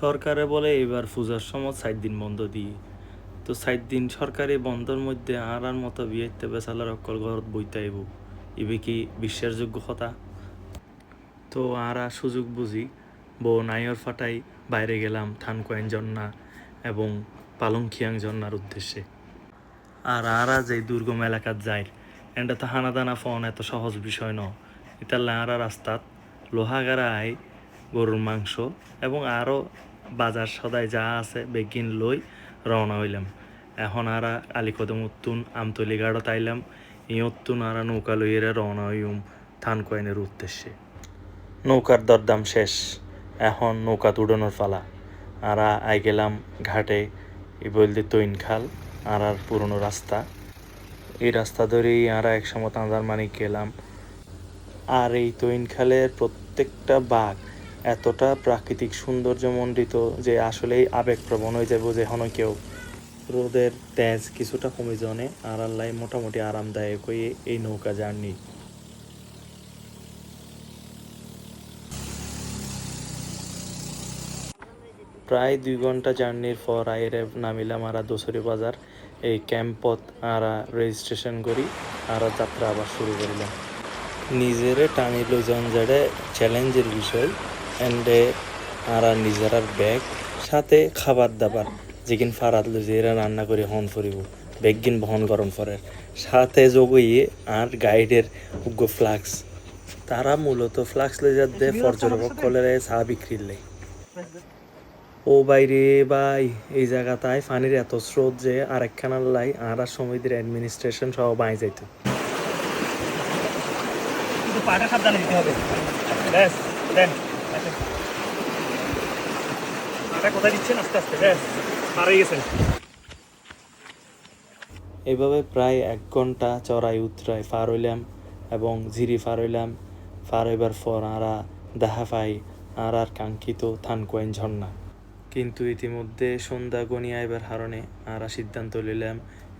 সরকারে বলে এবার পূজার সময় সাত দিন বন্ধ দিয়ে তো সাত দিন সরকারি বন্ধর মধ্যে আর মতো বিয়েতে বেসালার অকল ঘরত বইতে আইব। ইবে কি বিশ্বাসযোগ্য কথা? তো আর সুযোগ বুঝি, বউ নাইয়র ফাটাই বাইরে গেলাম থানকোয়েন জন্না এবং পালংখিয়াং জন্নার উদ্দেশ্যে। আর আর যে দুর্গম এলাকাত যায় এটা তো হানাদানা ফোন এত সহজ বিষয় ন ইতার লাহারা রাস্তাত লোহাগাড়ায় গরুর মাংস এবং আরও বাজার সদায় যা আছে বেগিন লই রওনা হইলাম। এখন আরা আলিকদম উত্তুন আমতলি গাড়ত আইলাম ই উত্তুন আরা নৌকা লইয়েরা রওনা হইম থান কয়েনের উদ্দেশ্যে। নৌকার দরদাম শেষ, এখন নৌকা তুড়ানোর ফালা আরা আই গেলাম ঘাটে বলতে তৈন খাল, আর আর পুরনো রাস্তা। এই রাস্তা ধরেই আরা একসময় তাঁদার মানিক গেলাম। আর এই তৈন খালের প্রত্যেকটা বাঘ এতটা প্রাকৃতিক সৌন্দর্যমণ্ডিত যে আসলেই আবেগপ্রবণ হয়ে যাব যে হন কেউ। রোদের তেজ কিছুটা কমে জনে আর আল্লাহ মোটামুটি আরামদায়ক হয়ে এই নৌকা জার্নি। প্রায় দুই ঘণ্টা জার্নির পর আইরে নামিলাম আরা দোসরি বাজার। এই ক্যাম্পত আরা রেজিস্ট্রেশন করি, আরা যাত্রা আবার শুরু করিলাম। নিজেরে টানি লইজন চ্যালেঞ্জের বিষয় এন্ডে আরা নিজেরার ব্যাগ, সাথে খাবার দাবার। যেকিন ফারাত এরা রান্না করে হন ফরিব। বেগিন বহন গরম ফরের সাথে যোগইয়ে আর গাইডের উগ্র ফ্লাক্স। তারা মূলত ফ্লাক্স লই যাতে পর্যটক কলের চা বিক্রির লাই। ও বাইরে ভাই, এই জায়গাটায় পানির এত স্রোত যে আরেকখানার লাই আর আর সমিতির অ্যাডমিনিস্ট্রেশন সহ বাই যাইতো। পাটা সাবধানে দিতে হবে। দেন। কোথায় দিচ্ছেন? আস্তে আস্তে গেছেন। এইভাবে প্রায় এক ঘণ্টা চড়াই উতরাই পার হইলাম এবং ঝিরি পার হইলাম। পার হইবার পর আরা দেখা পাই আর আর কাঙ্ক্ষিত থানকোয়েন ঝর্ণা। কিন্তু ইতিমধ্যে সন্ধ্যা গনিয়া আইবার হারণে আরা সিদ্ধান্ত লইলাম,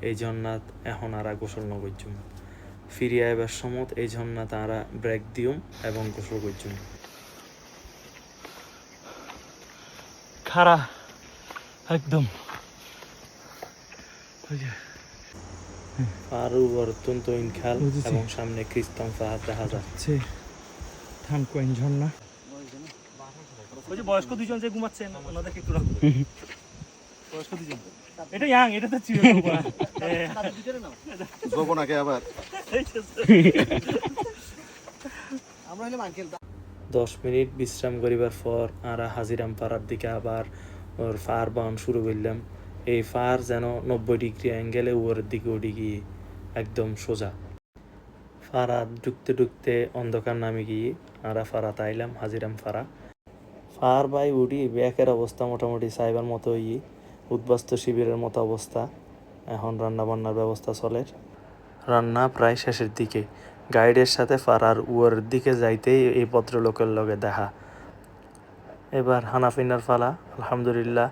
এই ঝর্ণাত এখন আরা গোসল নগর্যুম ফিরিয়ে আইবার সমত এই ঝর্ণাত আরা ব্রেক দিউম এবং গোসল করছুম খারা একদম আরও অত্যন্ত ইনখাল এবং সামনে পাহাড় দেখা কোয়েন ঝর্ণা ওই যে বয়স্ক দুজন যে ঘুমাচ্ছেন ওনাদেরকে একটু বয়স্ক দুজন এটা ইয়াং এটা তো চির আগে আবার? আমরা হইলাম আঙ্কেল দশ মিনিট বিশ্রাম করিবার পর আরা হাজিরাম পাড়ার দিকে আবার ওর ফার বাউন শুরু করলাম। এই ফার যেন নব্বই ডিগ্রি অ্যাঙ্গেলে উপরের দিকে উঠে গিয়ে একদম সোজা। ফারাত ঢুকতে ঢুকতে অন্ধকার নামে গিয়ে আরা ফারাত আইলাম হাজিরাম ফারা। ফার বাই উঠি ব্যাকের অবস্থা মোটামুটি সাইবার মতো ইয়ে উদ্বাস্ত শিবিরের মতো অবস্থা। এখন রান্না বান্নার ব্যবস্থা চলে। রান্না প্রায় শেষের দিকে। গাইডের সাথে ফারার উয়ারের দিকে যাইতেই এই ভদ্রলোকের লগে দেখা। এবার হানাফিনার ফালা, আলহামদুলিল্লাহ,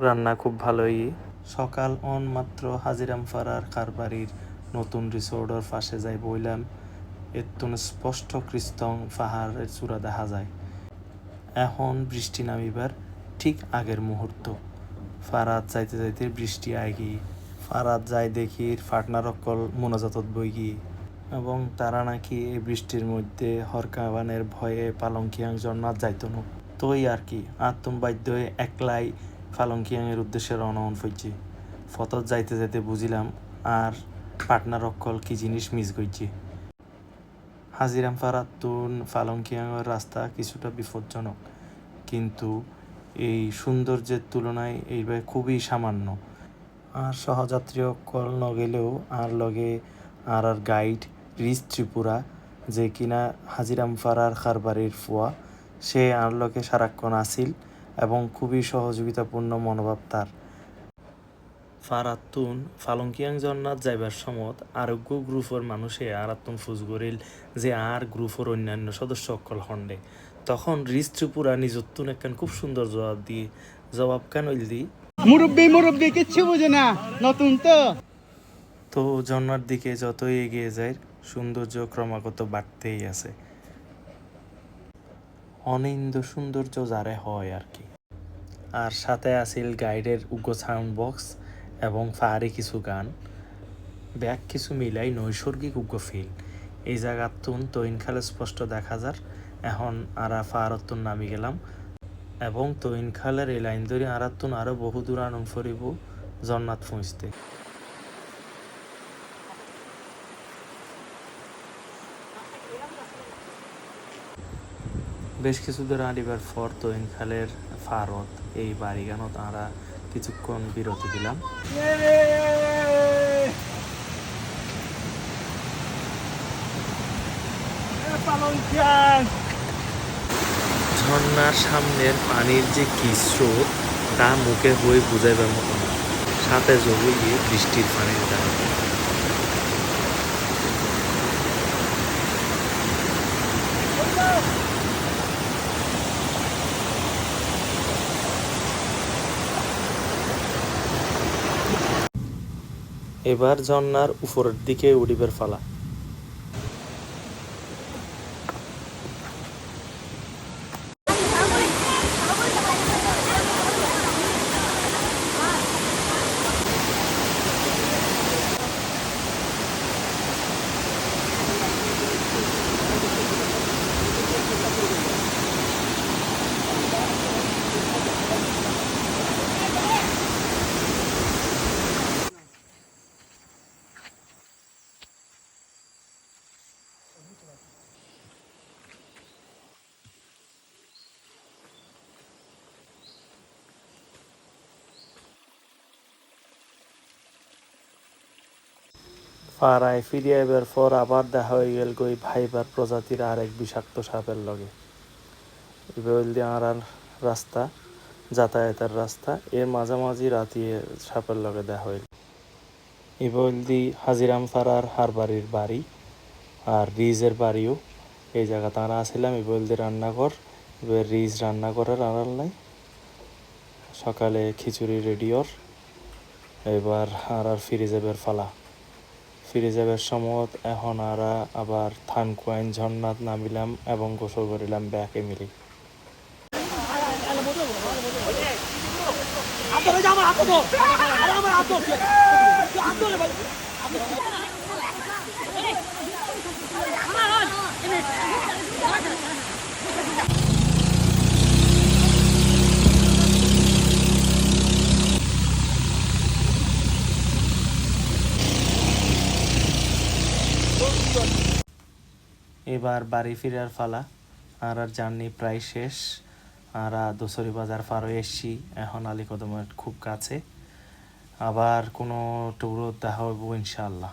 রান্না খুব ভালোই। সকাল অন মাত্র হাজিরাম ফারার কারবারির নতুন রিসোর্টের পাশে যাই বইলাম। এতুন স্পষ্ট কৃস্তং পাহাড়ের চূড়া দেখা যায়। এখন বৃষ্টি নামিবার ঠিক আগের মুহূর্ত। ফারাত যাইতে যাইতে বৃষ্টি আয় গিয়ে ফারাত যাই দেখি ফাটনার অকল মোনাজাতত বই গিয়ে এবং তারা নাকি এই বৃষ্টির মধ্যে হরকাবানের ভয়ে পালংকিয়াং জন্মাত যাইত না। তোই আর কি, আত্ম বাধ্য হয়ে একলাই পালংকিয়াং এর উদ্দেশ্যে রওনা হন ফতত যাইতে যাইতে বুঝিলাম, আর পাটনার অকল কি জিনিস মিস করছি হাজিরাম ফারাতুন ফালংকিয়াংয়ের রাস্তা কিছুটা বিপজ্জনক, কিন্তু এই সৌন্দর্যের তুলনায় এইভাবে খুবই সামান্য। আর সহযাত্রী অকল নগেলেও আর লগে আর আর গাইড রিস ত্রিপুরা যে কিনা হাজিরাম ফারার খারবাড়ির ফুয়া সে আর লগে সারাক্ষণ আসিল এবং খুবই সহযোগিতাপূর্ণ মনোভাব তার। ফারাতুন ফালংকিয়াং জন্নাত যাইবার সমত আরোগ্য গ্রুপের মানুষে আরাত্তুন ফুজ গরিল যে আর গ্রুপের অন্যান্য সদস্য অকল হন্ডে তখন রিস ত্রিপুরা নিজত্তুন একখান খুব সুন্দর জবাব দিয়ে জবাব কেন দি? মুরব্বি মুরব্বি কিচ্ছু বুঝে না নতুন তো। তো জন্নার দিকে যতই এগিয়ে যায় সৌন্দর্য ক্রমাগত বাড়তেই আছে। অনিন্দ সৌন্দর্য যারে হয় আর কি। আর সাথে আছিল গাইডের উগ্র সাউন্ড বক্স এবং ফায়ারে কিছু গান। ব্যাগ কিছু মিলাই নৈসর্গিক উগ্র ফিল এই জায়গার তুন তৈন খালে স্পষ্ট দেখা যার। এখন আরা ফায়ারতুন নামি গেলাম। এবং তৈন খালের এই লাইন ধরে আরাতুন আরও বহু দূর আনন্দ ফরিব জন্নাথ পৌঁছতে বেশ কিছু দূর আনিবার পর তৈন খালের ফারত এই বাড়িগানত আমরা কিছুক্ষণ বিরতি দিলাম। ঝর্ণার সামনের পানির যে কি স্রোত, তা মুখে হয়ে বুঝাইবার মতো না। সাথে জড়িয়ে বৃষ্টির পানির দ্বারা এবার ঝর্নার উপরের দিকে উডিবের ফালা। পাড়ায় ফিরে এবার পর আবার দেখা হয়ে গেল গই ভাইবার প্রজাতির আর এক বিষাক্ত সাপের লগে। এবার আর রাস্তা, যাতায়াতের রাস্তা, এর মাঝামাঝি রাতিয়ে সাপের লগে দেখা হইল। এবার দি হাজিরাম পাড়ার হারবাড়ির বাড়ি আর রিজের বাড়িও। এই জায়গা তারা আসছিলাম এবার দি রান্নাঘর, এবার রিজ রান্না করার আড়াল নাই। সকালে খিচুড়ি রেডিওর এবার আর আর ফিরে যাবার ফালা। ফিরে যাবার সময় এখন আরা আবার থানকুয়াইন ঝর্ণাত নামিলাম এবং গোসল করিলাম ব্যাকে মিলি। এবার বাড়ি ফিরার ফালা। আর আর জার্নি প্রায় শেষ। আর দোসরি বাজার পার এসছি। এখন আলী কদমের খুব কাছে। আবার কোনো টুকরো দেখা হইব ইনশাআল্লাহ।